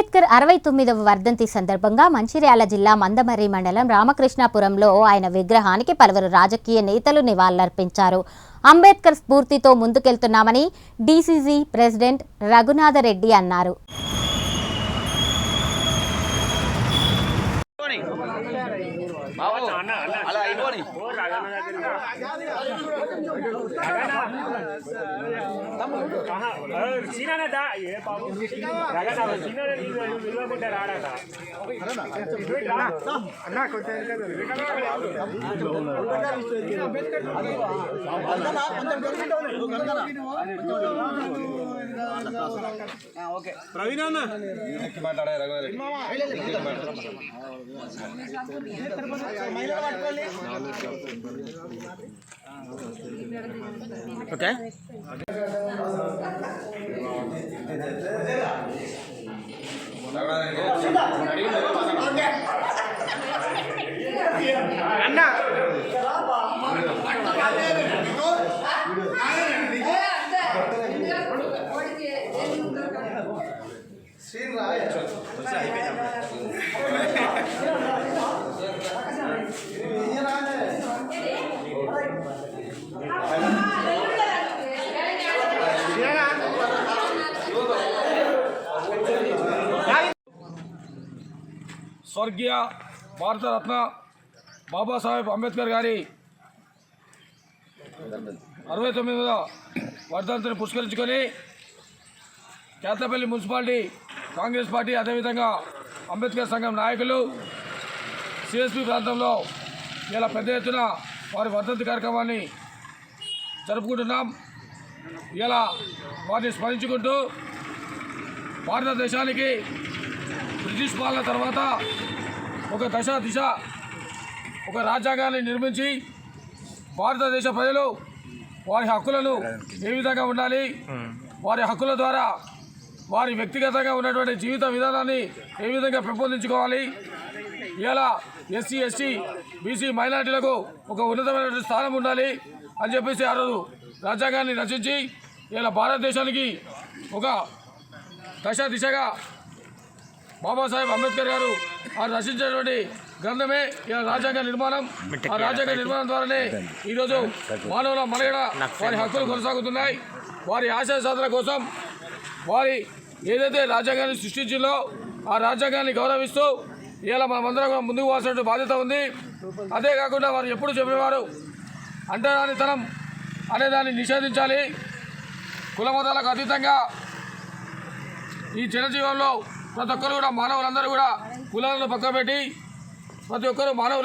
అంబేద్కర్ అరవై తొమ్మిదవ వర్ధంతి సందర్భంగా మంచిర్యాల జిల్లా మందమర్రి మండలం రామకృష్ణాపురంలో ఆయన విగ్రహానికి పలువురు రాజకీయ నేతలు నివాళులర్పించారు. అంబేద్కర్ స్ఫూర్తితో ముందుకెళ్తున్నామని డీసీజీ ప్రెసిడెంట్ రఘునాథరెడ్డి అన్నారు. అలా ఏ పాపం రగనా సీనానే నిలబడ్డా రాడట. అన్న కొంచెం ఓకే మాట్లాడే రఘువీరెడ్డి స్వర్గీయ భారతరత్న బాబాసాహెబ్ అంబేద్కర్ గారి అరవై తొమ్మిదవ వర్ధంతిని పురస్కరించుకొని కేతపల్లి మున్సిపాలిటీ కాంగ్రెస్ పార్టీ అదేవిధంగా అంబేద్కర్ సంఘం నాయకులు సిఎస్పి ప్రాంతంలో ఇలా పెద్ద ఎత్తున వారి వర్ధంతి కార్యక్రమాన్ని జరుపుకుంటున్నాం. ఇలా వారిని స్మరించుకుంటూ భారతదేశానికి బ్రిటిష్ పాలన తర్వాత ఒక దశ దిశ ఒక రాజ్యాంగాన్ని నిర్మించి భారతదేశ ప్రజలు వారి హక్కులను ఏ విధంగా ఉండాలి వారి హక్కుల ద్వారా వారి వ్యక్తిగతంగా ఉన్నటువంటి జీవిత విధానాన్ని ఏ విధంగా పెంపొందించుకోవాలి ఇలా ఎస్సీ ఎస్టీ బీసీ మైనార్టీలకు ఒక ఉన్నతమైనటువంటి స్థానం ఉండాలి అని చెప్పేసి ఆ రోజు రాజ్యాంగాన్ని రచించి ఇలా భారతదేశానికి ఒక దశ దిశగా బాబాసాహెబ్ అంబేద్కర్ గారు వారు రచించినటువంటి గ్రంథమే ఇలా రాజ్యాంగ నిర్మాణం. ఆ రాజ్యాంగ నిర్మాణం ద్వారానే ఈరోజు మానవుల మనగడ వారి హక్కులు కొనసాగుతున్నాయి. వారి ఆశయ సాధన కోసం వారి ఏదైతే రాజ్యాంగాన్ని సృష్టించిందో ఆ రాజ్యాంగాన్ని గౌరవిస్తూ ఇలా మనమందరం కూడా ముందుకు పోవాల్సిన బాధ్యత ఉంది. అదే కాకుండా వారు ఎప్పుడు చెప్పేవారు అంటరానితనం అనేదాన్ని నిషేధించాలి. కులమతాలకు అతీతంగా ఈ జనజీవనంలో ప్రతి ఒక్కరు కూడా మానవులందరూ కూడా కులాలను పక్కన పెట్టి ప్రతి ఒక్కరు మానవులు